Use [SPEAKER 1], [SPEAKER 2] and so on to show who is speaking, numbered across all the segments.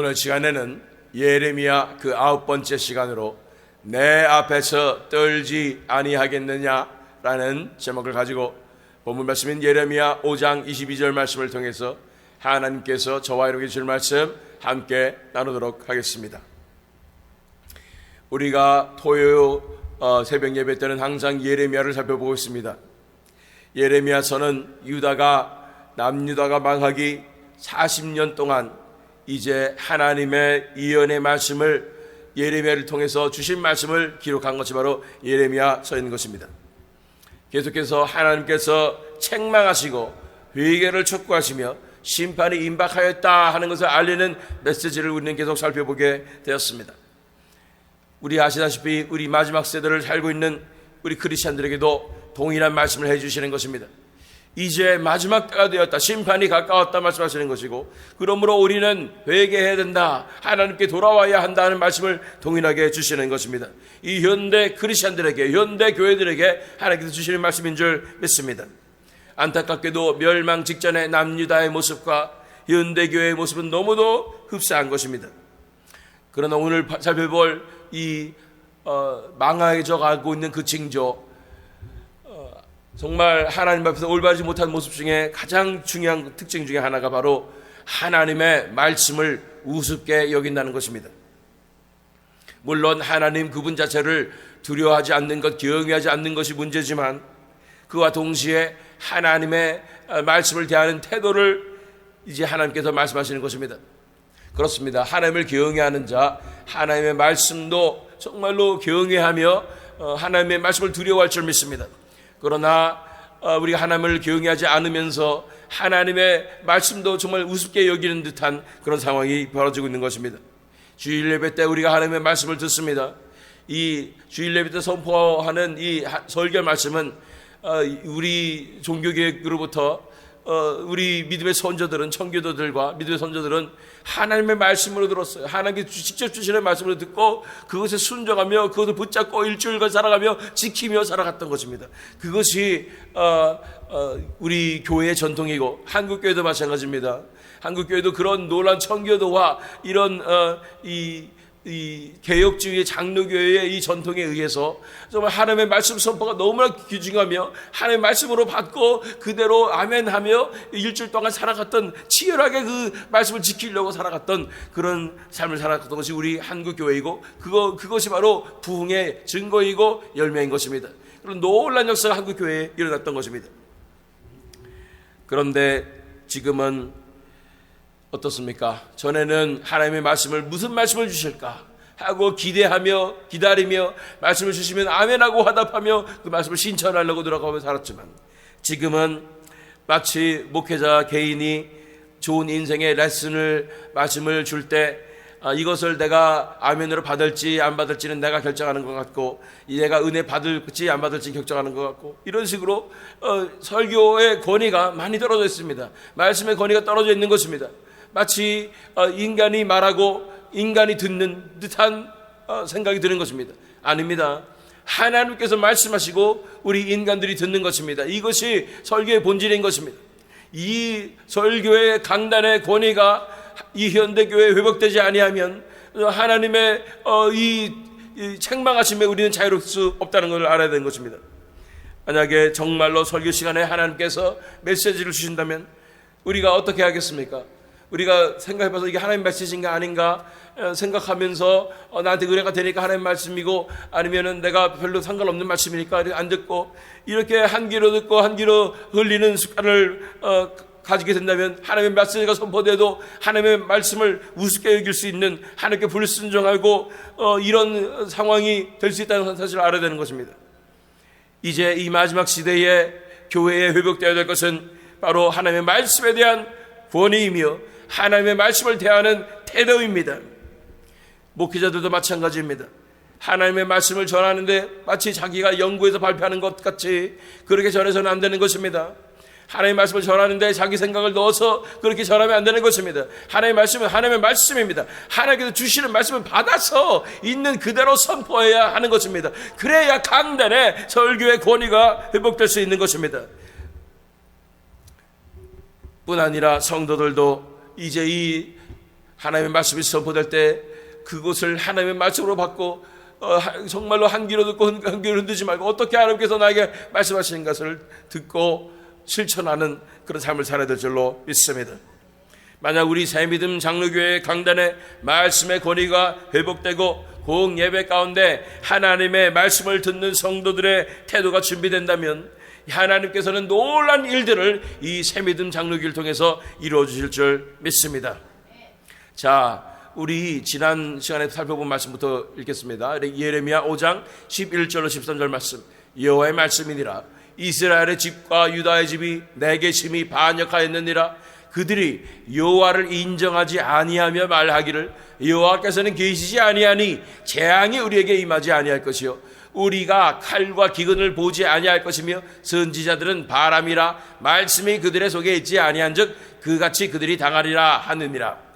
[SPEAKER 1] 오늘 시간에는 예레미야 그 아홉 번째 시간으로 내 앞에서 떨지 아니하겠느냐라는 제목을 가지고 본문 말씀인 예레미야 5장 22절 말씀을 통해서 하나님께서 저와 이렇게 주실 말씀 함께 나누도록 하겠습니다. 우리가 토요 어, 새벽 예배 때는 항상 예레미야를 살펴보고 있습니다. 예레미야서는 유다가 남유다가 망하기 40년 동안 이제 하나님의 이언의 말씀을 예레미야를 통해서 주신 말씀을 기록한 것이 바로 예레미야서인 것입니다. 계속해서 하나님께서 책망하시고 회개를 촉구하시며 심판이 임박하였다 하는 것을 알리는 메시지를 우리는 계속 살펴보게 되었습니다. 우리 아시다시피 우리 마지막 세대를 살고 있는 우리 크리스천들에게도 동일한 말씀을 해주시는 것입니다. 이제 마지막 때가 되었다. 심판이 가까웠다 말씀하시는 것이고 그러므로 우리는 회개해야 된다. 하나님께 돌아와야 한다는 말씀을 동일하게 주시는 것입니다. 이 현대 크리스천들에게 현대 교회들에게 하나님께서 주시는 말씀인 줄 믿습니다. 안타깝게도 멸망 직전의 남유다의 모습과 현대 교회의 모습은 너무도 흡사한 것입니다. 그러나 오늘 살펴볼 이 어, 망하져 가고 있는 그 징조 어, 정말 하나님 앞에서 올바르지 못한 모습 중에 가장 중요한 특징 중에 하나가 바로 하나님의 말씀을 우습게 여긴다는 것입니다. 물론 하나님 그분 자체를 두려워하지 않는 것, 경외하지 않는 것이 문제지만 그와 동시에 하나님의 어, 말씀을 대하는 태도를 이제 하나님께서 말씀하시는 것입니다. 그렇습니다. 하나님을 경외하는 자, 하나님의 말씀도 정말로 경외하며 어, 하나님의 말씀을 두려워할 줄 믿습니다. 그러나 어, 우리가 하나님을 경외하지 않으면서 하나님의 말씀도 정말 우습게 여기는 듯한 그런 상황이 벌어지고 있는 것입니다. 주일 예배 때 우리가 하나님의 말씀을 듣습니다. 이 주일 예배 때 선포하는 이 설교 말씀은 어, 우리 종교계획으로부터 우리 믿음의 선조들은 청교도들과 믿음의 선조들은 하나님의 말씀으로 들었어요. 하나님께 직접 주시는 말씀으로 듣고 그것에 순종하며 그것을 붙잡고 일주일간 살아가며 지키며 살아갔던 것입니다. 그것이 어, 어, 우리 교회의 전통이고 한국 교회도 마찬가지입니다. 한국 교회도 그런 노란 청교도와 이런 어, 이, 이 개혁주의 장로교회의 이 전통에 의해서 정말 하나님의 말씀 선포가 너무나 귀중하며 하나님의 말씀으로 받고 그대로 아멘하며 일주일 동안 살아갔던 치열하게 그 말씀을 지키려고 살아갔던 그런 삶을 살아갔던 것이 우리 한국 교회이고 그거 그것이 바로 부흥의 증거이고 열매인 것입니다. 그런 놀란 역사가 한국 교회에 일어났던 것입니다. 그런데 지금은 어떻습니까? 전에는 하나님의 말씀을 무슨 말씀을 주실까 하고 기대하며 기다리며 말씀을 주시면 아멘하고 화답하며 그 말씀을 신천하려고 들어가며 살았지만 지금은 마치 목회자 개인이 좋은 인생의 레슨을 말씀을 줄때 아, 이것을 내가 아멘으로 받을지 안 받을지는 내가 결정하는 것 같고 내가 은혜 받을지 안 받을지 결정하는 것 같고 이런 식으로 어, 설교의 권위가 많이 떨어져 있습니다. 말씀의 권위가 떨어져 있는 것입니다. 마치 어, 인간이 말하고 인간이 듣는 듯한 어, 생각이 드는 것입니다. 아닙니다. 하나님께서 말씀하시고 우리 인간들이 듣는 것입니다. 이것이 설교의 본질인 것입니다. 이 설교의 강단의 권위가 이 현대교회에 회복되지 아니하면 하나님의 어, 이, 이 책망하심에 우리는 자유로울 수 없다는 것을 알아야 되는 것입니다. 만약에 정말로 설교 시간에 하나님께서 메시지를 주신다면 우리가 어떻게 하겠습니까? 우리가 생각해봐서 이게 하나님 메시지인가 아닌가 어, 생각하면서 어, 나한테 은혜가 되니까 하나님 말씀이고 아니면은 내가 별로 상관없는 말씀이니까 안 듣고 이렇게 한 귀로 듣고 한 귀로 흘리는 습관을 어, 가지게 된다면 하나님의 메시지가 선포돼도 하나님의 말씀을 우습게 여길 수 있는 하나님께 불순종하고 어, 이런 상황이 될 수 있다는 사실을 알아야 되는 것입니다. 이제 이 마지막 시대에 교회에 회복되어야 될 것은 바로 하나님의 말씀에 대한 권위이며 하나님의 말씀을 대하는 태도입니다. 목회자들도 마찬가지입니다. 하나님의 말씀을 전하는데 마치 자기가 연구해서 발표하는 것 같이 그렇게 전해서는 안 되는 것입니다. 하나님의 말씀을 전하는데 자기 생각을 넣어서 그렇게 전하면 안 되는 것입니다. 하나님의 말씀은 하나님의 말씀입니다. 하나님께서 주시는 말씀을 받아서 있는 그대로 선포해야 하는 것입니다. 그래야 강단의 설교의 권위가 회복될 수 있는 것입니다. 뿐 아니라 성도들도 이제 이 하나님의 말씀이 선포될 때 그것을 하나님의 말씀으로 받고 어, 하- 정말로 한 귀로 듣고 한- 한 귀로 흔들지 말고 어떻게 하나님께서 나에게 말씀하시는 것을 듣고 실천하는 그런 삶을 살아야 될 줄로 믿습니다. 만약 우리 새믿음 장로교회 강단에 말씀의 권위가 회복되고 호응 예배 가운데 하나님의 말씀을 듣는 성도들의 태도가 준비된다면 하나님께서는 놀란 일들을 이 새믿음 장로교를 통해서 이루어 주실 줄 믿습니다. 자, 우리 지난 시간에 살펴본 말씀부터 읽겠습니다. 예레미야 5장 11절로 13절 말씀. 여호와의 말씀이니라. 이스라엘의 집과 유다의 집이 내게 심히 반역하였느니라. 그들이 여호와를 인정하지 아니하며 말하기를 여호와께서는 계시지 아니하니 재앙이 우리에게 임하지 아니할 것이요 우리가 칼과 기근을 보지 아니할 것이며 선지자들은 바람이라 말씀이 그들의 속에 있지 아니한즉 그같이 그들이 당하리라 하느니라.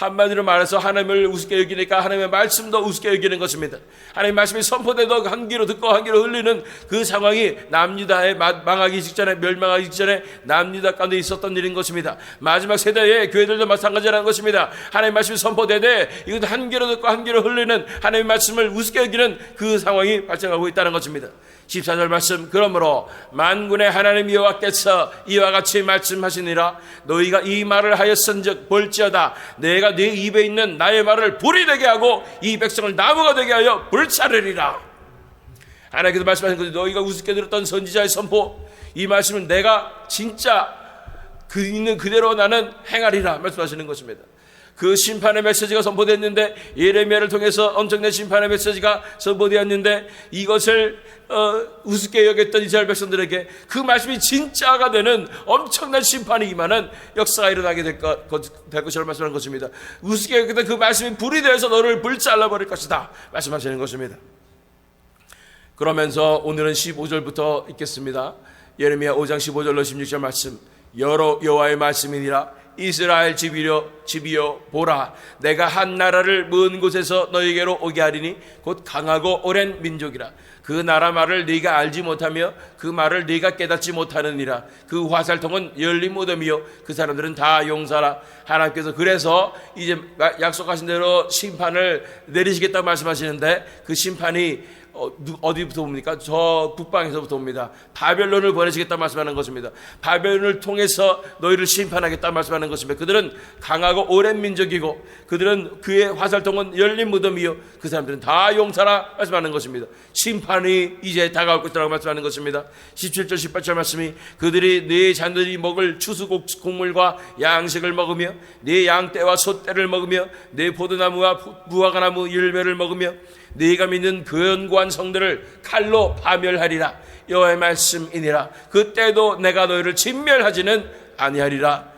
[SPEAKER 1] 한마디로 말해서 하나님을 우습게 여기니까 하나님의 말씀도 우습게 여기는 것입니다. 하나님의 말씀이 선포돼도 한 귀로 듣고 한 귀로 흘리는 그 상황이 남유다의 마- 망하기 직전에 멸망하기 직전에 남유다 가운데 있었던 일인 것입니다. 마지막 세대의 교회들도 마찬가지라는 것입니다. 하나님의 말씀이 선포되되 이것도 한 귀로 듣고 한 귀로 흘리는 하나님의 말씀을 우습게 여기는 그 상황이 발생하고 있다는 것입니다. 14절 말씀 그러므로 만군의 하나님 여호와께서 이와 같이 말씀하시니라. 너희가 이 말을 하였은즉 볼지어다. 내가 네 입에 있는 나의 말을 불이 되게 하고 이 백성을 나무가 되게 하여 불사르리라. 하나님께서 말씀하신 것이 너희가 우습게 들었던 선지자의 선포 이 말씀은 내가 진짜 그 있는 그대로 나는 행하리라 말씀하시는 것입니다. 그 심판의 메시지가 선포됐는데 예레미야를 통해서 엄청난 심판의 메시지가 선포되었는데 이것을 어, 우습게 여겼던 이스라엘 백성들에게 그 말씀이 진짜가 되는 엄청난 심판이 임하는 역사가 일어나게 될, 것, 될 것이라고 말씀하는 것입니다. 우습게 여겼던 그 말씀이 불이 되어서 너를 불잘라버릴 것이다 말씀하시는 것입니다. 그러면서 오늘은 15절부터 읽겠습니다. 예레미야 5장 15절로 16절 말씀. 여러 여호와의 말씀이니라 이스라엘 집이여 집이여 보라. 내가 한 나라를 먼 곳에서 너희에게로 오게 하리니 곧 강하고 오랜 민족이라. 그 나라 말을 네가 알지 못하며 그 말을 네가 깨닫지 못하느니라. 그 화살통은 열린 무덤이요. 그 사람들은 다 용사라. 하나님께서 그래서 이제 약속하신 대로 심판을 내리시겠다 말씀하시는데 그 심판이 어, 누- 어디부터 옵니까? 저 북방에서부터 옵니다. 바벨론을 보내시겠다 말씀하는 것입니다. 바벨론을 통해서 너희를 심판하겠다 말씀하는 것입니다. 그들은 강하고 오랜 민족이고 그들은 그의 화살통은 열린 무덤이요. 그 사람들은 다 용사라 말씀하는 것입니다. 심판이 이제 다가올 것이라고 말씀하는 것입니다. 17절 18절 말씀이 그들이 네 자녀들이 먹을 추수 곡물과 양식을 먹으며 네 양떼와 소떼를 먹으며 네 포도나무와 무화과나무 열매를 먹으며 네가 믿는 근고한 성들을 칼로 파멸하리라. 여호와의 말씀이니라. 그때도 내가 너희를 진멸하지는 아니하리라.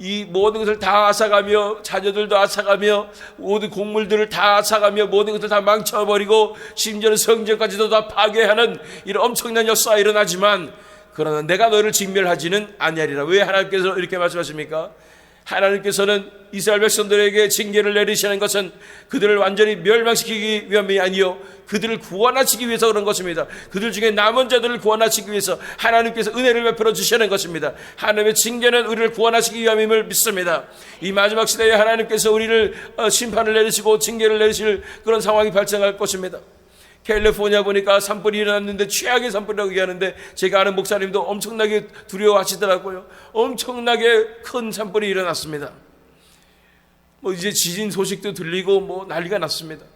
[SPEAKER 1] 이 모든 것을 다 앗아가며 자녀들도 앗아가며 모든 곡물들을 다 앗아가며 모든 것을 다 망쳐버리고 심지어는 성전까지도 다 파괴하는 이런 엄청난 역사가 일어나지만 그러나 내가 너를 진멸하지는 아니하리라. 왜 하나님께서 이렇게 말씀하십니까? 하나님께서는 이스라엘 백성들에게 징계를 내리시는 것은 그들을 완전히 멸망시키기 위함이 아니요 그들을 구원하시기 위해서 그런 것입니다. 그들 중에 남은 자들을 구원하시기 위해서 하나님께서 은혜를 베풀어 주시는 것입니다. 하나님의 징계는 우리를 구원하시기 위함임을 믿습니다. 이 마지막 시대에 하나님께서 우리를 어, 심판을 내리시고 징계를 내리실 그런 상황이 발생할 것입니다. 캘리포니아 보니까 산불이 일어났는데 최악의 산불이라고 얘기하는데 제가 아는 목사님도 엄청나게 두려워하시더라고요. 엄청나게 큰 산불이 일어났습니다. 뭐 이제 지진 소식도 들리고 뭐 난리가 났습니다.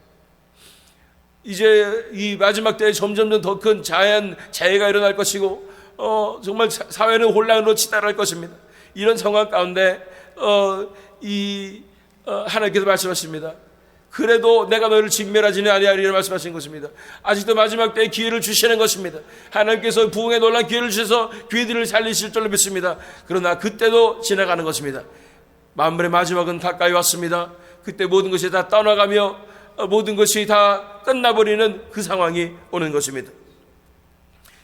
[SPEAKER 1] 이제 이 마지막 때에 점점 더 큰 자연 재해가 일어날 것이고 어 정말 사- 사회는 혼란으로 치달을 것입니다. 이런 상황 가운데 어 이 어, 하나님께서 말씀하십니다. 그래도 내가 너희를 진멸하지는 아니하리라 말씀하신 것입니다. 아직도 마지막 때에 기회를 주시는 것입니다. 하나님께서 부흥에 놀란 기회를 주셔서 귀들을 살리실 줄로 믿습니다. 그러나 그때도 지나가는 것입니다. 만물의 마지막은 가까이 왔습니다. 그때 모든 것이 다 떠나가며 어, 모든 것이 다 끝나버리는 그 상황이 오는 것입니다.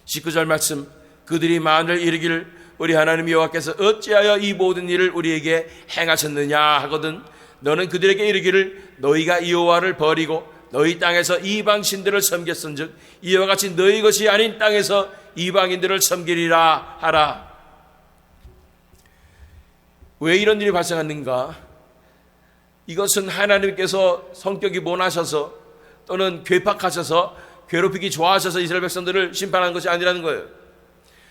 [SPEAKER 1] 19절 말씀 그들이 만을 이르기를 우리 하나님 여호와께서 어찌하여 이 모든 일을 우리에게 행하셨느냐 하거든 너는 그들에게 이르기를 너희가 여호와를 버리고 너희 땅에서 이방 신들을 섬겼은즉 이와 같이 너희 것이 아닌 땅에서 이방인들을 섬기리라 하라 왜 이런 일이 발생하는가? 이것은 하나님께서 성격이 모나셔서 또는 괴팍하셔서 괴롭히기 좋아하셔서 이스라엘 백성들을 심판한 것이 아니라는 거예요.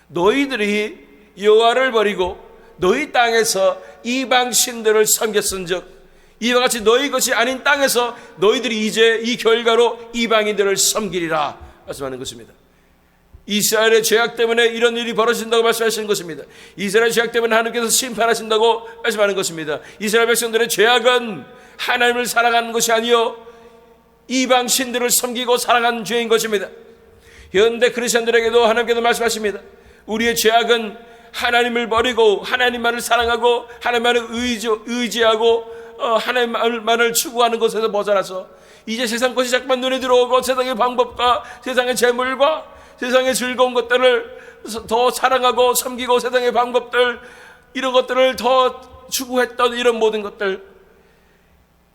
[SPEAKER 1] 너희들이 여호와를 버리고 너희 땅에서 이방 신들을 섬겼은즉 이와 같이 너희 것이 아닌 땅에서 너희들이 이제 이 결과로 이방인들을 섬기리라 말씀하는 것입니다. 이스라엘의 죄악 때문에 이런 일이 벌어진다고 말씀하시는 것입니다. 이스라엘 죄악 때문에 하나님께서 심판하신다고 말씀하는 것입니다. 이스라엘 백성들의 죄악은 하나님을 사랑하는 것이 아니요 이방 신들을 섬기고 사랑하는 죄인 것입니다. 현대 크리스천들에게도 하나님께서 말씀하십니다. 우리의 죄악은 하나님을 버리고 하나님만을 사랑하고 하나님만을 의지, 의지하고 어, 하나님만을 추구하는 것에서 벗어나서 이제 세상 것이 자꾸만 눈에 들어오고 세상의 방법과 세상의 재물과 세상의 즐거운 것들을 더 사랑하고 섬기고 세상의 방법들 이런 것들을 더 추구했던 이런 모든 것들.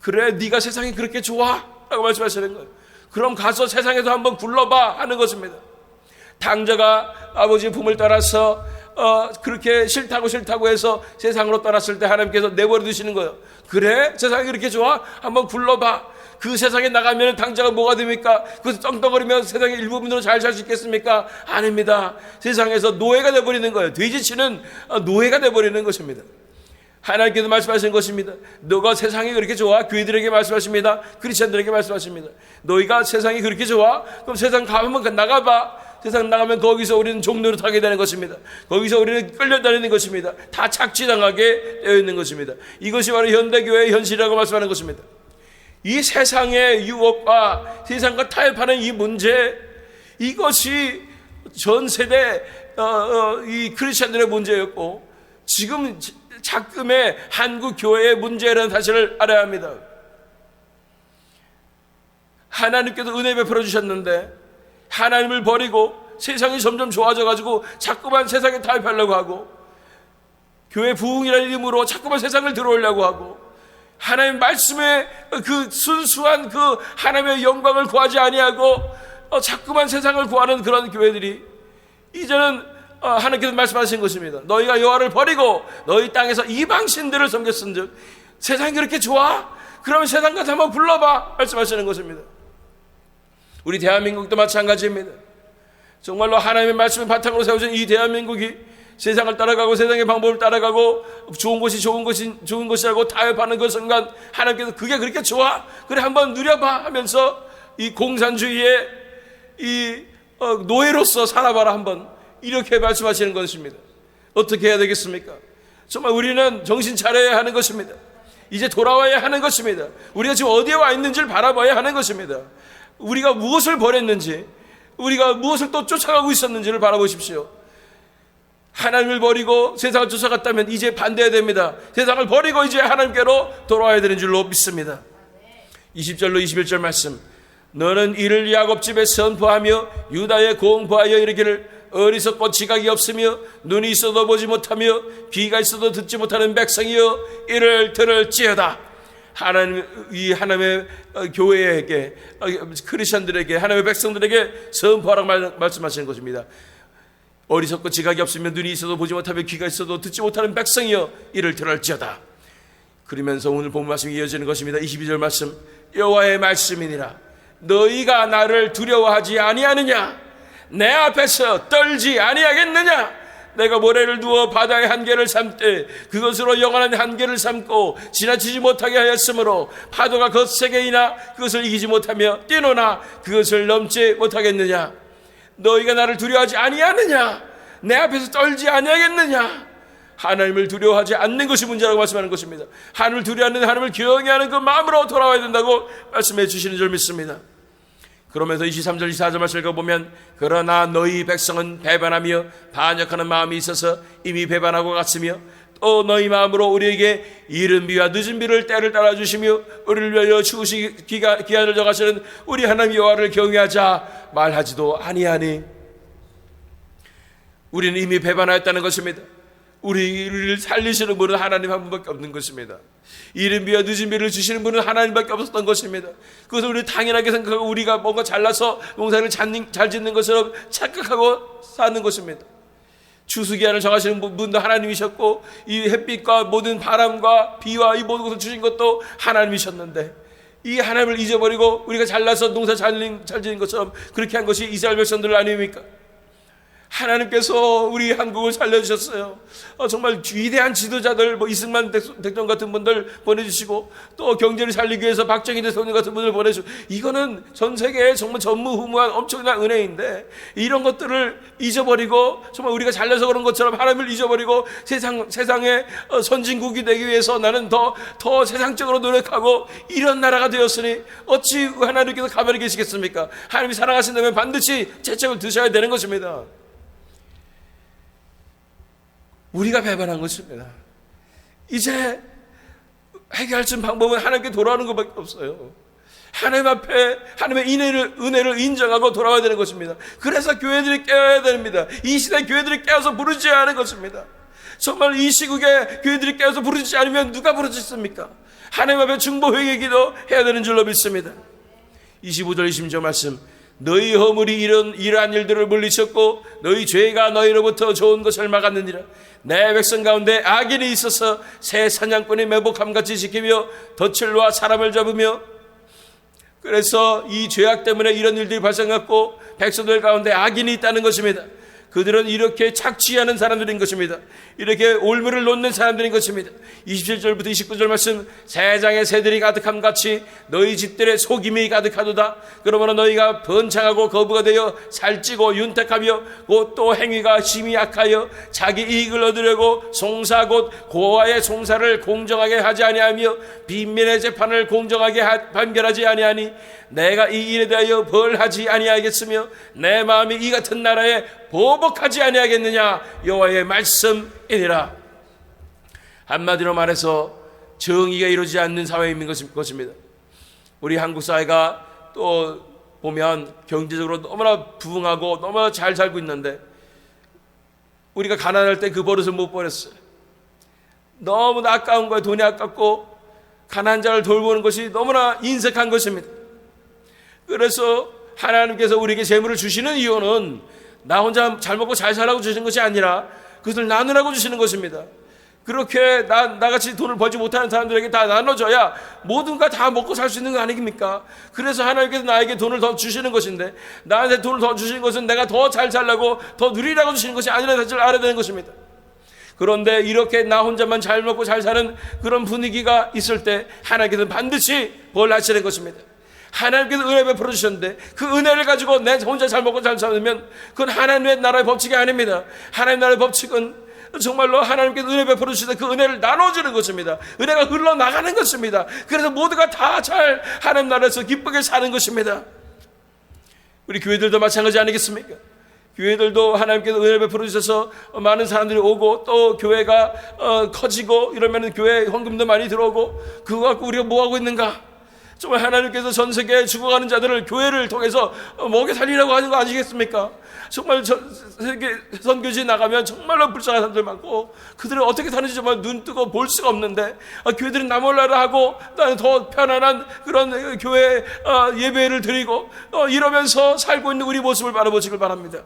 [SPEAKER 1] 그래 네가 세상이 그렇게 좋아? 라고 말씀하시는 거예요. 그럼 가서 세상에서 한번 굴러봐 하는 것입니다. 당자가 아버지 품을 따라서 어, 그렇게 싫다고 싫다고 해서 세상으로 떠났을 때 하나님께서 내버려 두시는 거예요. 그래? 세상이 그렇게 좋아? 한번 굴러봐. 그 세상에 나가면 당자가 뭐가 됩니까? 그래서 떵떵거리며 세상의 일부분으로 잘 살 수 있겠습니까? 아닙니다. 세상에서 노예가 돼버리는 거예요. 돼지치는 어, 노예가 돼버리는 것입니다. 하나님께서 말씀하시는 것입니다. 너가 세상이 그렇게 좋아? 교회들에게 말씀하십니다. 크리스천들에게 말씀하십니다. 너희가 세상이 그렇게 좋아? 그럼 세상 가면 나가봐. 세상 나가면 거기서 우리는 종로를 타게 되는 것입니다. 거기서 우리는 끌려다니는 것입니다. 다 착취당하게 되어 있는 것입니다. 이것이 바로 현대교회의 현실이라고 말씀하는 것입니다. 이 세상의 유혹과 세상과 타협하는 이 문제, 이것이 전 세대 어, 어, 이 크리스천들의 문제였고 지금 작금의 한국 교회의 문제라는 사실을 알아야 합니다. 하나님께서 은혜 베풀어 주셨는데 하나님을 버리고 세상이 점점 좋아져 가지고 자꾸만 세상에 타협하려고 하고 교회 부흥이라는 이름으로 자꾸만 세상을 들어오려고 하고 하나님 말씀의 그 순수한 그 하나님의 영광을 구하지 아니하고 어, 자꾸만 세상을 구하는 그런 교회들이 이제는 어, 하나님께서 말씀하신 것입니다. 너희가 여호와를 버리고 너희 땅에서 이방 신들을 섬겼은즉 세상이 그렇게 좋아? 그러면 세상 가서 한번 불러봐 말씀하시는 것입니다. 우리 대한민국도 마찬가지입니다. 정말로 하나님의 말씀을 바탕으로 세우신 이 대한민국이 세상을 따라가고 세상의 방법을 따라가고 좋은 것이 좋은 것이 좋은 것이라고 타협하는 그 순간 하나님께서 그게 그렇게 좋아? 그래 한번 누려봐 하면서 이 공산주의의 이 어, 노예로서 살아봐라 한번 이렇게 말씀하시는 것입니다. 어떻게 해야 되겠습니까? 정말 우리는 정신 차려야 하는 것입니다. 이제 돌아와야 하는 것입니다. 우리가 지금 어디에 와 있는지를 바라봐야 하는 것입니다. 우리가 무엇을 버렸는지, 우리가 무엇을 또 쫓아가고 있었는지를 바라보십시오. 하나님을 버리고 세상을 쫓아갔다면 이제 반대해야 됩니다. 세상을 버리고 이제 하나님께로 돌아와야 되는 줄로 믿습니다. 20절로 21절 말씀. 너는 이를 야곱 집에 선포하며 유다에 공포하여 이르기를 어리석고 지각이 없으며 눈이 있어도 보지 못하며 귀가 있어도 듣지 못하는 백성이여 이를 들을지어다. 하나님 이 하나님의 어, 교회에게 어, 크리스천들에게 하나님의 백성들에게 선포하라고 말씀하시는 것입니다. 어리석고 지각이 없으면 눈이 있어도 보지 못하며 귀가 있어도 듣지 못하는 백성이여 이를 들을지어다. 그러면서 오늘 본 말씀이 이어지는 것입니다. 22절 말씀 여호와의 말씀이니라 너희가 나를 두려워하지 아니하느냐 내 앞에서 떨지 아니하겠느냐 내가 모래를 두어 바다의 한계를 삼되 그것으로 영원한 한계를 삼고 지나치지 못하게 하였으므로 파도가 거세게 이나 그것을 이기지 못하며 뛰노나 그것을 넘지 못하겠느냐? 너희가 나를 두려워하지 아니하느냐? 내 앞에서 떨지 아니하겠느냐? 하나님을 두려워하지 않는 것이 문제라고 말씀하는 것입니다. 하나님을 두려워하는 하나님을 경외하는 그 마음으로 돌아와야 된다고 말씀해 주시는 줄 믿습니다 그러면서 23절 24절 말씀을 읽어보면 그러나 너희 백성은 배반하며 반역하는 마음이 있어서 이미 배반하고 갔으며 또 너희 마음으로 우리에게 이른 비와 늦은 비를 때를 따라 주시며 우리를 위하여 추우시 기한을 정하시는 우리 하나님 여호와를 경외하자 말하지도 아니하니 우리는 이미 배반하였다는 것입니다. 우리를 살리시는 분은 하나님 한 분밖에 없는 것입니다. 이른 비와 늦은 비를 주시는 분은 하나님밖에 없었던 것입니다. 그것을 우리 당연하게 생각하고 우리가 뭔가 잘나서 농사를 잘 짓는 것처럼 착각하고 사는 것입니다. 추수기한을 정하시는 분- 분도 하나님이셨고 이 햇빛과 모든 바람과 비와 이 모든 것을 주신 것도 하나님이셨는데 이 하나님을 잊어버리고 우리가 잘나서 농사 잘, 지은 것처럼 그렇게 한 것이 이스라엘 백성들 아닙니까? 하나님께서 우리 한국을 살려주셨어요. 어, 정말 위대한 지도자들, 뭐 이승만 대- 대통령 같은 분들 보내주시고 또 경제를 살리기 위해서 박정희 대통령 같은 분들 보내주시고 이거는 전 세계에 정말 전무후무한 엄청난 은혜인데 이런 것들을 잊어버리고 정말 우리가 잘나서 그런 것처럼 하나님을 잊어버리고 세상 세상의 어, 선진국이 되기 위해서 나는 더 더 세상적으로 노력하고 이런 나라가 되었으니 어찌 하나님께서 가만히 계시겠습니까? 하나님이 사랑하신다면 반드시 채찍을 드셔야 되는 것입니다. 우리가 배반한 것입니다. 이제 해결할 수 있는 방법은 하나님께 돌아오는 것밖에 없어요. 하나님 앞에 하나님의 은혜를, 은혜를 인정하고 돌아와야 되는 것입니다. 그래서 교회들이 깨어야 됩니다. 이 시대 교회들이 깨어서 부르지 않은 것입니다. 정말 이 시국에 교회들이 깨어서 부르지 않으면 누가 부르짖습니까? 하나님 앞에 중보 회개 기도 해야 되는 줄로 믿습니다. 25절 26절 말씀 너희 허물이 이런 이러한 일들을 물리쳤고 너희 죄가 너희로부터 좋은 것을 막았느니라 내 백성 가운데 악인이 있어서 새 사냥꾼이 매복함같이 지키며 덫을 놓아 사람을 잡으며 그래서 이 죄악 때문에 이런 일들이 발생했고 백성들 가운데 악인이 있다는 것입니다. 그들은 이렇게 착취하는 사람들인 것입니다. 이렇게 올무를 놓는 사람들인 것입니다. 27절부터 29절 말씀 세장의 새들이 가득함 같이 너희 집들의 속임이 가득하도다. 그러므로 너희가 번창하고 거부가 되어 살찌고 윤택하며 곧 또 행위가 심히 약하여 자기 이익을 얻으려고 송사 곧 고아의 송사를 공정하게 하지 아니하며 빈민의 재판을 공정하게 하- 판결하지 아니하니 내가 이 일에 대하여 벌하지 아니하겠으며 내 마음이 이 같은 나라에 보복하지 아니하겠느냐 여호와의 말씀이니라 한마디로 말해서 정의가 이루어지지 않는 사회인 것입니다. 우리 한국 사회가 또 보면 경제적으로 너무나 부흥하고 너무나 잘 살고 있는데 우리가 가난할 때 그 버릇을 못 버렸어요. 너무나 아까운 거예요. 돈이 아깝고 가난한 자를 돌보는 것이 너무나 인색한 것입니다. 그래서 하나님께서 우리에게 재물을 주시는 이유는 나 혼자 잘 먹고 잘 살라고 주시는 것이 아니라 그것을 나누라고 주시는 것입니다. 그렇게 나, 나같이 돈을 벌지 못하는 사람들에게 다 나눠줘야 모든 거다 먹고 살 수 있는 거 아닙니까? 그래서 하나님께서 나에게 돈을 더 주시는 것인데 나한테 돈을 더 주시는 것은 내가 더 잘 살라고 더 누리라고 주시는 것이 아니라는 사실을 알아야 되는 것입니다. 그런데 이렇게 나 혼자만 잘 먹고 잘 사는 그런 분위기가 있을 때 하나님께서는 반드시 뭘 하시는 것입니다. 하나님께서 은혜 베풀어 주셨는데 그 은혜를 가지고 내 혼자 잘 먹고 잘 살면 그건 하나님의 나라의 법칙이 아닙니다. 하나님 나라의 법칙은 정말로 하나님께서 은혜 베풀어 주시는 그 은혜를 나눠주는 것입니다. 은혜가 흘러나가는 것입니다. 그래서 모두가 다 잘 하나님 나라에서 기쁘게 사는 것입니다. 우리 교회들도 마찬가지 아니겠습니까? 교회들도 하나님께서 은혜를 베풀어 주셔서 많은 사람들이 오고 또 교회가 어, 커지고 이러면 교회 헌금도 많이 들어오고 그거 갖고 우리가 뭐 하고 있는가? 정말 하나님께서 전 세계에 죽어가는 자들을 교회를 통해서 어, 먹여 살리라고 하는 거 아니겠습니까? 정말 전 세계 선교지 나가면 정말로 불쌍한 사람들 많고 그들을 어떻게 사는지 정말 눈 뜨고 볼 수가 없는데 아, 교회들은 나 몰라라 하고 나는 더 편안한 그런 교회 어, 예배를 드리고 어, 이러면서 살고 있는 우리 모습을 바라보시길 바랍니다.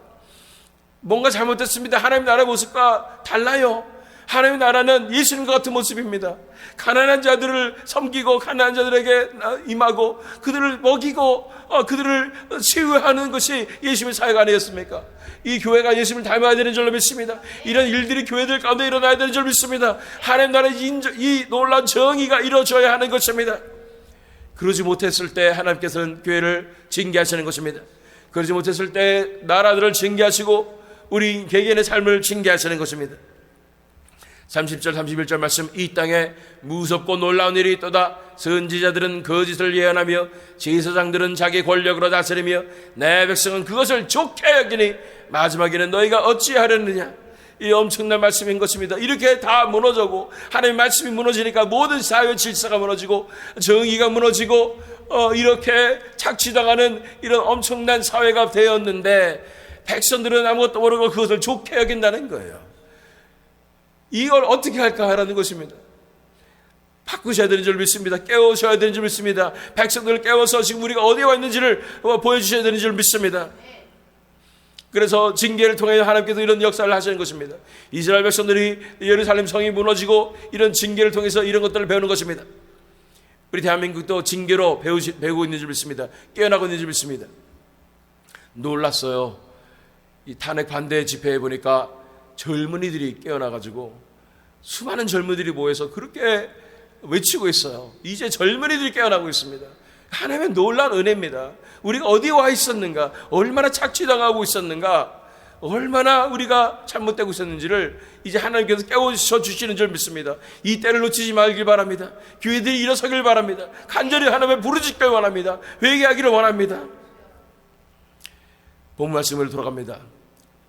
[SPEAKER 1] 뭔가 잘못됐습니다. 하나님 나라의 모습과 달라요. 하나님의 나라는 예수님과 같은 모습입니다. 가난한 자들을 섬기고 가난한 자들에게 임하고 그들을 먹이고 어, 그들을 치유하는 것이 예수님의 사회가 아니었습니까? 이 교회가 예수님을 닮아야 되는 줄로 믿습니다. 이런 일들이 교회들 가운데 일어나야 되는 줄 믿습니다. 하나님 나라의 인정, 이 놀라운 정의가 이루어져야 하는 것입니다. 그러지 못했을 때 하나님께서는 교회를 징계하시는 것입니다. 그러지 못했을 때 나라들을 징계하시고 우리 개개인의 삶을 징계하시는 것입니다. 30절 31절 말씀 이 땅에 무섭고 놀라운 일이 있도다 선지자들은 거짓을 예언하며 제사장들은 자기 권력으로 다스리며 내 백성은 그것을 좋게 여기니 마지막에는 너희가 어찌하려느냐 이 엄청난 말씀인 것입니다. 이렇게 다 무너져고 하나님 말씀이 무너지니까 모든 사회 질서가 무너지고 정의가 무너지고 어, 이렇게 착취당하는 이런 엄청난 사회가 되었는데 백성들은 아무것도 모르고 그것을 좋게 여긴다는 거예요. 이걸 어떻게 할까 하라는 것입니다. 바꾸셔야 되는 줄 믿습니다. 깨우셔야 되는 줄 믿습니다. 백성들을 깨워서 지금 우리가 어디에 와 있는지를 보여주셔야 되는 줄 믿습니다. 그래서 징계를 통해 하나님께서 이런 역사를 하시는 것입니다. 이스라엘 백성들이 예루살렘 성이 무너지고 이런 징계를 통해서 이런 것들을 배우는 것입니다. 우리 대한민국도 징계로 배우시, 배우고 있는 줄 믿습니다. 깨어나고 있는 줄 믿습니다. 놀랐어요. 이 탄핵 반대 집회에 보니까 젊은이들이 깨어나가지고 수많은 젊은이들이 모여서 그렇게 외치고 있어요. 이제 젊은이들이 깨어나고 있습니다. 하나님의 놀란 은혜입니다. 우리가 어디 와 있었는가, 얼마나 착취당하고 있었는가, 얼마나 우리가 잘못되고 있었는지를 이제 하나님께서 깨우쳐 주시는 줄 믿습니다. 이 때를 놓치지 말길 바랍니다. 교회들이 일어서길 바랍니다. 간절히 하나님의 부르짖길 원합니다. 회개하기를 원합니다. 본 말씀을 돌아갑니다.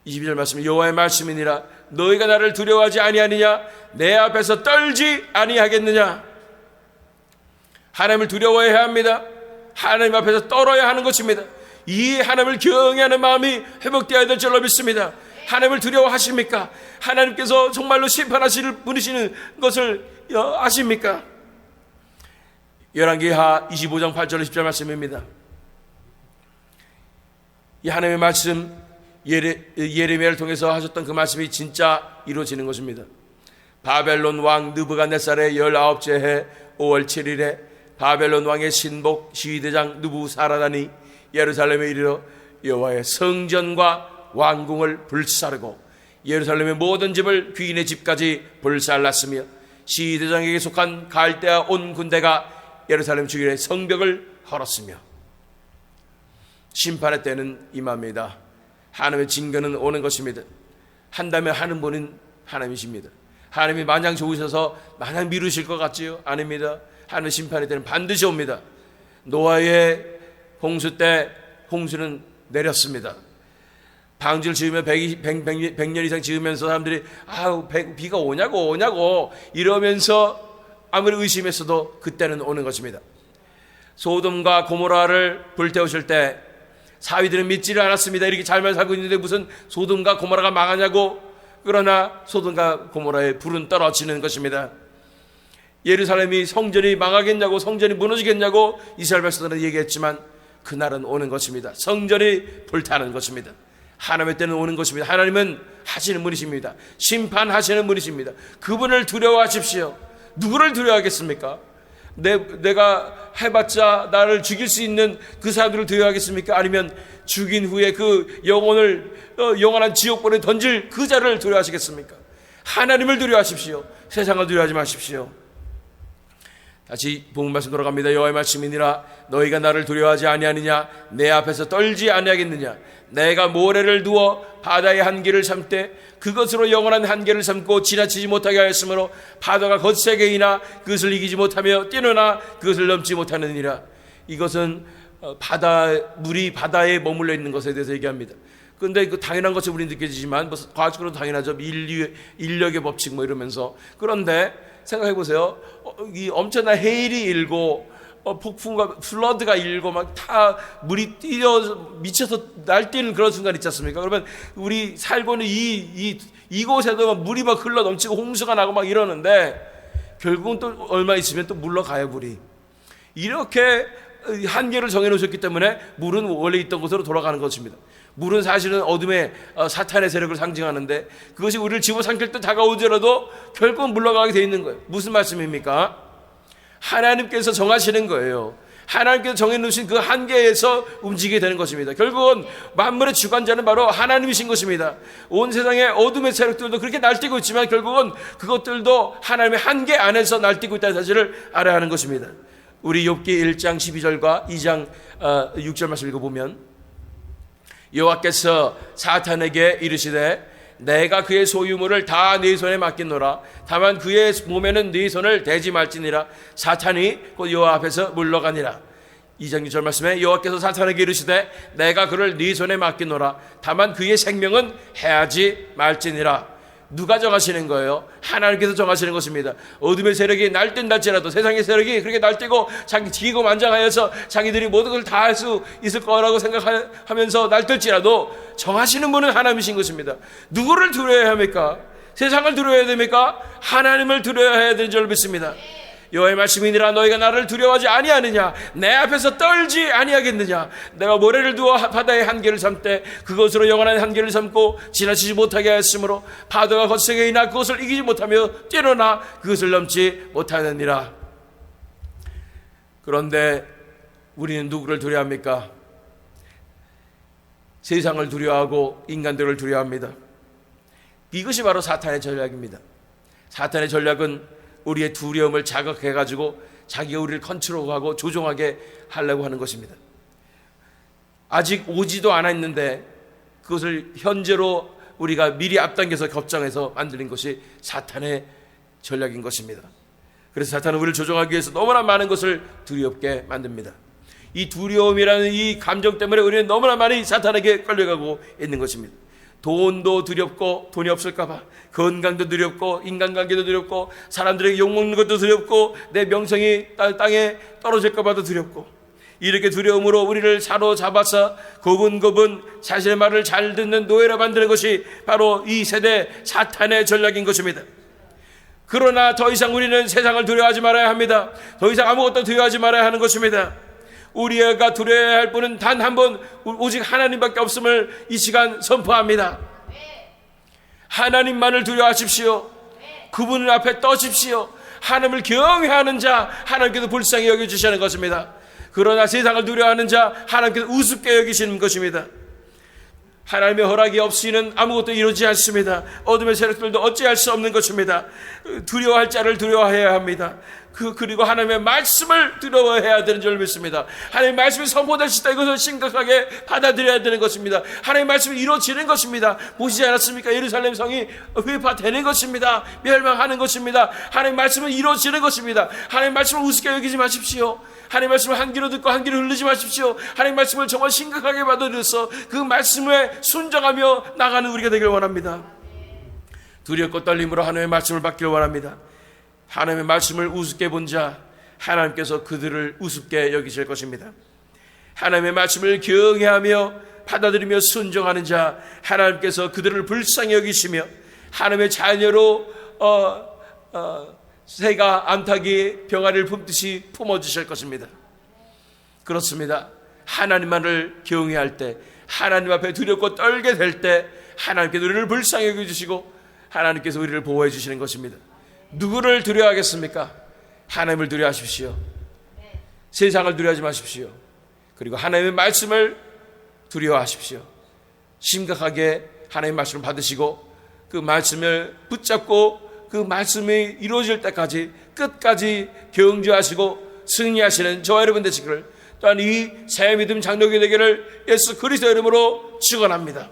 [SPEAKER 1] 22절 말씀 여호와의 말씀이니라 너희가 나를 두려워하지 아니하느냐 내 앞에서 떨지 아니하겠느냐 하나님을 두려워해야 합니다. 하나님 앞에서 떨어야 하는 것입니다. 이 하나님을 경외하는 마음이 회복되어야 될 줄로 믿습니다. 하나님을 두려워하십니까? 하나님께서 정말로 심판하실 분이시는 것을 어, 아십니까? 열왕기하 25장 8절 10절 말씀입니다. 이 하나님의 말씀 예레, 예레미야를 통해서 하셨던 그 말씀이 진짜 이루어지는 것입니다. 바벨론 왕 느부갓네살의 19째 해 5월 7일에 바벨론 왕의 신복 시위대장 느부사라단이 예루살렘에 이르러 여호와의 성전과 왕궁을 불사르고 예루살렘의 모든 집을 귀인의 집까지 불살랐으며 시위대장에게 속한 갈대아 온 군대가 예루살렘 주변의 성벽을 헐었으며 심판의 때는 임합니다. 하나님의 징계는 오는 것입니다. 한다면 하는 분은 하나님이십니다. 하나님이 마냥 좋으셔서 마냥 미루실 것 같지요? 아닙니다. 하나님 심판의 때는 반드시 옵니다. 노아의 홍수 때 홍수는 내렸습니다. 방주를 지으면 100, 100, 100, 100 년 이상 지으면서 사람들이 아우 비가 오냐고 오냐고 이러면서 아무리 의심했어도 그때는 오는 것입니다. 소돔과 고모라를 불태우실 때 사위들은 믿지를 않았습니다. 이렇게 잘만 살고 있는데 무슨 소돔과 고모라가 망하냐고 그러나 소돔과 고모라의 불은 떨어지는 것입니다. 예루살렘이 성전이 망하겠냐고 성전이 무너지겠냐고 이스라엘 백성들은 얘기했지만 그날은 오는 것입니다. 성전이 불타는 것입니다. 하나님의 때는 오는 것입니다. 하나님은 하시는 분이십니다. 심판하시는 분이십니다. 그분을 두려워하십시오. 누구를 두려워하겠습니까? 내, 내가 해봤자 나를 죽일 수 있는 그 사람들을 두려워하겠습니까? 아니면 죽인 후에 그 영혼을 어, 영원한 지옥불에 던질 그 자를 두려워하시겠습니까? 하나님을 두려워하십시오. 세상을 두려워하지 마십시오. 다시 본문 말씀 돌아갑니다. 여호와의 말씀이니라 너희가 나를 두려워하지 아니하느냐 내 앞에서 떨지 아니하겠느냐 내가 모래를 두어 바다의 한계를 삼되 그것으로 영원한 한계를 삼고 지나치지 못하게 하였으므로 바다가 거세게 이나 그것을 이기지 못하며 뛰노나 그것을 넘지 못하느니라 이것은 어, 바다 물이 바다에 머물러 있는 것에 대해서 얘기합니다. 근데 그 당연한 것이 우리 느껴지지만 뭐 과학적으로 당연하죠. 인류 인력의 법칙 뭐 이러면서 그런데 생각해 보세요. 어, 이 엄청난 해일이 일고 어, 폭풍과 플러드가 일고 막 다 물이 뛰어 미쳐서 날뛰는 그런 순간 있지 않습니까? 그러면 우리 살고 있는 이, 이 이곳에도 막 물이 막 흘러 넘치고 홍수가 나고 막 이러는데 결국은 또 얼마 있으면 또 물러가요 물이. 이렇게 한계를 정해 놓으셨기 때문에 물은 원래 있던 곳으로 돌아가는 것입니다. 물은 사실은 어둠의 어, 사탄의 세력을 상징하는데 그것이 우리를 집어삼킬 때 다가오더라도 결국은 물러가게 돼 있는 거예요. 무슨 말씀입니까? 하나님께서 정하시는 거예요. 하나님께서 정해놓으신 그 한계에서 움직이게 되는 것입니다. 결국은 만물의 주관자는 바로 하나님이신 것입니다. 온 세상의 어둠의 세력들도 그렇게 날뛰고 있지만 결국은 그것들도 하나님의 한계 안에서 날뛰고 있다는 사실을 알아야 하는 것입니다. 우리 욥기 1장 12절과 2장 6절 어, 말씀 읽어보면 여호와께서 사탄에게 이르시되 내가 그의 소유물을 다 네 손에 맡기노라. 다만 그의 몸에는 네 손을 대지 말지니라. 사탄이 곧 여호와 앞에서 물러가니라. 2장 6절 말씀에 여호와께서 사탄에게 이르시되 내가 그를 네 손에 맡기노라. 다만 그의 생명은 해하지 말지니라 누가 정하시는 거예요? 하나님께서 정하시는 것입니다. 어둠의 세력이 날뛴다지라도 세상의 세력이 그렇게 날뛰고 자기 지고 만장하여서 자기들이 모든 걸 다 할 수 있을 거라고 생각하면서 날뛸지라도 정하시는 분은 하나님이신 것입니다. 누구를 두려워야 합니까? 세상을 두려워야 됩니까? 하나님을 두려워해야 되는 줄 믿습니다. 여호와의 말씀이니라 너희가 나를 두려워하지 아니하느냐 내 앞에서 떨지 아니하겠느냐 내가 모래를 두어 바다의 한계를 삼때 그것으로 영원한 한계를 삼고 지나치지 못하게 하였으므로 파도가 거세게 이나 그것을 이기지 못하며 뛰어나 그것을 넘지 못하느니라 그런데 우리는 누구를 두려워합니까? 세상을 두려워하고 인간들을 두려워합니다. 이것이 바로 사탄의 전략입니다. 사탄의 전략은 우리의 두려움을 자극해 가지고 자기가 우리를 컨트롤하고 조종하게 하려고 하는 것입니다. 아직 오지도 않았는데 그것을 현재로 우리가 미리 앞당겨서 겹장해서 만드는 것이 사탄의 전략인 것입니다. 그래서 사탄은 우리를 조종하기 위해서 너무나 많은 것을 두렵게 만듭니다. 이 두려움이라는 이 감정 때문에 우리는 너무나 많이 사탄에게 끌려가고 있는 것입니다. 돈도 두렵고 돈이 없을까봐 건강도 두렵고 인간관계도 두렵고 사람들에게 욕먹는 것도 두렵고 내 명성이 땅- 땅에 떨어질까봐도 두렵고 이렇게 두려움으로 우리를 사로잡아서 고분고분 자신의 말을 잘 듣는 노예로 만드는 것이 바로 이 세대 사탄의 전략인 것입니다. 그러나 더 이상 우리는 세상을 두려워하지 말아야 합니다. 더 이상 아무것도 두려워하지 말아야 하는 것입니다. 우리가 두려워야 할 분은 단한번 오직 하나님밖에 없음을 이 시간 선포합니다. 하나님만을 두려워하십시오. 그분 앞에 떠십시오. 하나님을 경외하는 자 하나님께서 불쌍히 여겨주시는 것입니다. 그러나 세상을 두려워하는 자 하나님께서 우습게 여기시는 것입니다. 하나님의 허락이 없이는 아무것도 이루지 않습니다. 어둠의 세력들도 어찌할 수 없는 것입니다. 두려워할 자를 두려워해야 합니다. 그 그리고 하나님의 말씀을 두려워해야 되는 줄 믿습니다. 하나님의 말씀이 선포될 때 이것을 심각하게 받아들여야 되는 것입니다. 하나님의 말씀이 이루어지는 것입니다. 보시지 않았습니까? 예루살렘 성이 회파되는 것입니다. 멸망하는 것입니다. 하나님의 말씀은 이루어지는 것입니다. 하나님의 말씀을 우습게 여기지 마십시오. 하나님 말씀을 한 귀로 듣고 한 귀로 흘리지 마십시오. 하나님 말씀을 정말 심각하게 받아들여서 그 말씀에 순종하며 나가는 우리가 되길 원합니다. 두렵고 떨림으로 하나님의 말씀을 받기를 원합니다. 하나님의 말씀을 우습게 본 자 하나님께서 그들을 우습게 여기실 것입니다. 하나님의 말씀을 경외하며 받아들이며 순종하는 자 하나님께서 그들을 불쌍히 여기시며 하나님의 자녀로 어, 어, 새가 암탉이 병아리를 품듯이 품어주실 것입니다. 그렇습니다. 하나님만을 경외할 때, 하나님 앞에 두렵고 떨게 될 때, 하나님께서 우리를 불쌍히 여겨주시고, 하나님께서 우리를 보호해 주시는 것입니다. 누구를 두려워하겠습니까? 하나님을 두려워하십시오. 세상을 두려워하지 마십시오. 그리고 하나님의 말씀을 두려워하십시오. 심각하게 하나님의 말씀을 받으시고, 그 말씀을 붙잡고 그 말씀이 이루어질 때까지 끝까지 경주하시고 승리하시는 저와 여러분 되시기를 또한 이 새 믿음 장로교 되기를 예수 그리스도 이름으로 축원합니다.